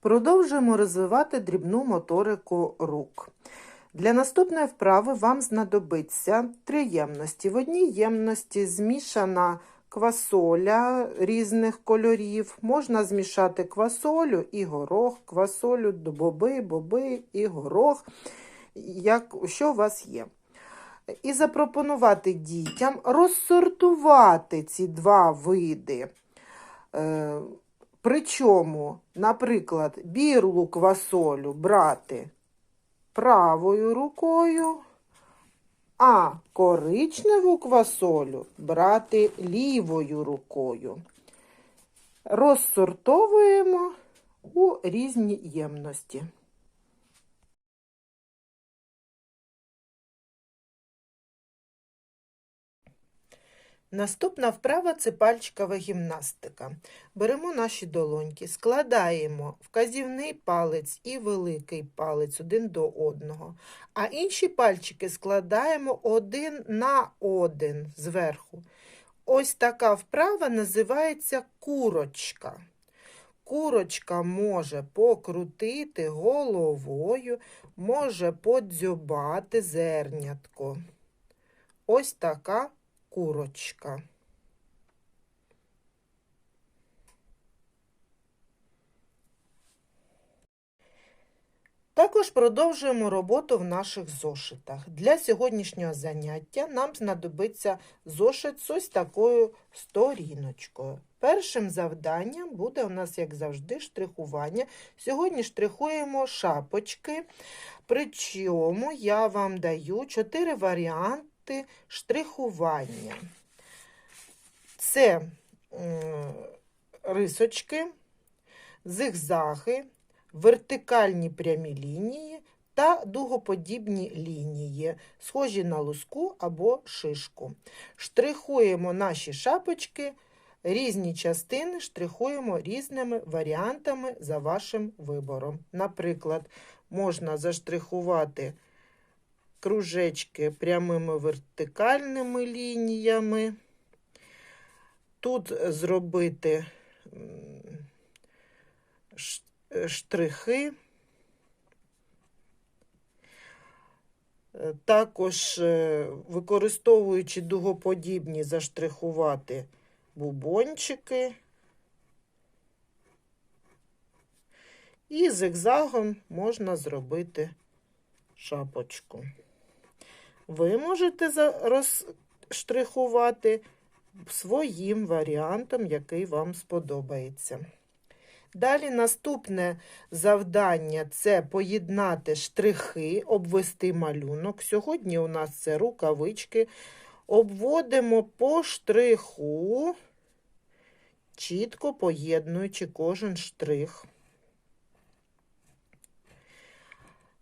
Продовжуємо розвивати дрібну моторику рук. Для наступної вправи вам знадобиться три ємності. В одній ємності змішана квасоля різних кольорів. Можна змішати квасолю і горох, квасолю, боби, боби і горох, як, що у вас є. І запропонувати дітям розсортувати ці два види. Причому, наприклад, білу квасолю брати правою рукою, а коричневу квасолю брати лівою рукою. Розсортовуємо у різні ємності. Наступна вправа це пальчикова гімнастика. Беремо наші долоньки, складаємо вказівний палець і великий палець один до одного, а інші пальчики складаємо один на один зверху. Ось така вправа називається курочка. Курочка може покрутити головою, може подзьобати зернятко. Ось така курочка. Також продовжуємо роботу в наших зошитах. Для сьогоднішнього заняття нам знадобиться зошит з ось такою сторіночкою. Першим завданням буде у нас, як завжди, штрихування. Сьогодні штрихуємо шапочки, причому я вам даю чотири варіанти штрихування. Це рисочки, зигзаги, вертикальні прямі лінії та дугоподібні лінії, схожі на луску або шишку. Штрихуємо наші шапочки, різні частини штрихуємо різними варіантами за вашим вибором. Наприклад, можна заштрихувати кружечки прямими вертикальними лініями. Тут зробити штрихи, також використовуючи дугоподібні, заштрихувати бубончики. І зигзагом можна зробити шапочку. Ви можете розштрихувати своїм варіантом, який вам сподобається. Далі наступне завдання це поєднати штрихи, обвести малюнок. Сьогодні у нас це рукавички. Обводимо по штриху, чітко поєднуючи кожен штрих.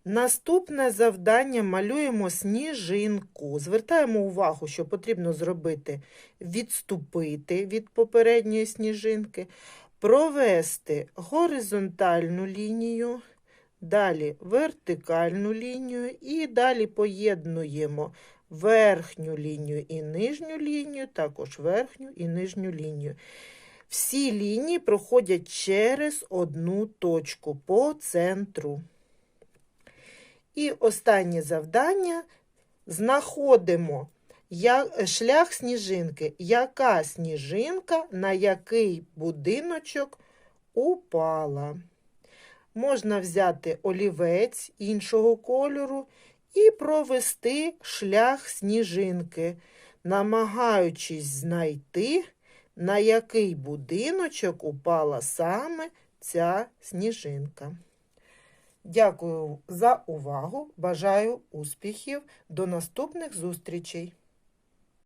Наступне завдання малюємо сніжинку. Звертаємо увагу, що потрібно зробити відступити від попередньої сніжинки, провести горизонтальну лінію, далі вертикальну лінію і далі поєднуємо верхню лінію і нижню лінію, також верхню і нижню лінію. Всі лінії проходять через одну точку по центру. І останнє завдання знаходимо шлях сніжинки. Яка сніжинка на який будиночок упала? Можна взяти олівець іншого кольору і провести шлях сніжинки, намагаючись знайти, на який будиночок упала саме ця сніжинка. Дякую за увагу. Бажаю успіхів. До наступних зустрічей!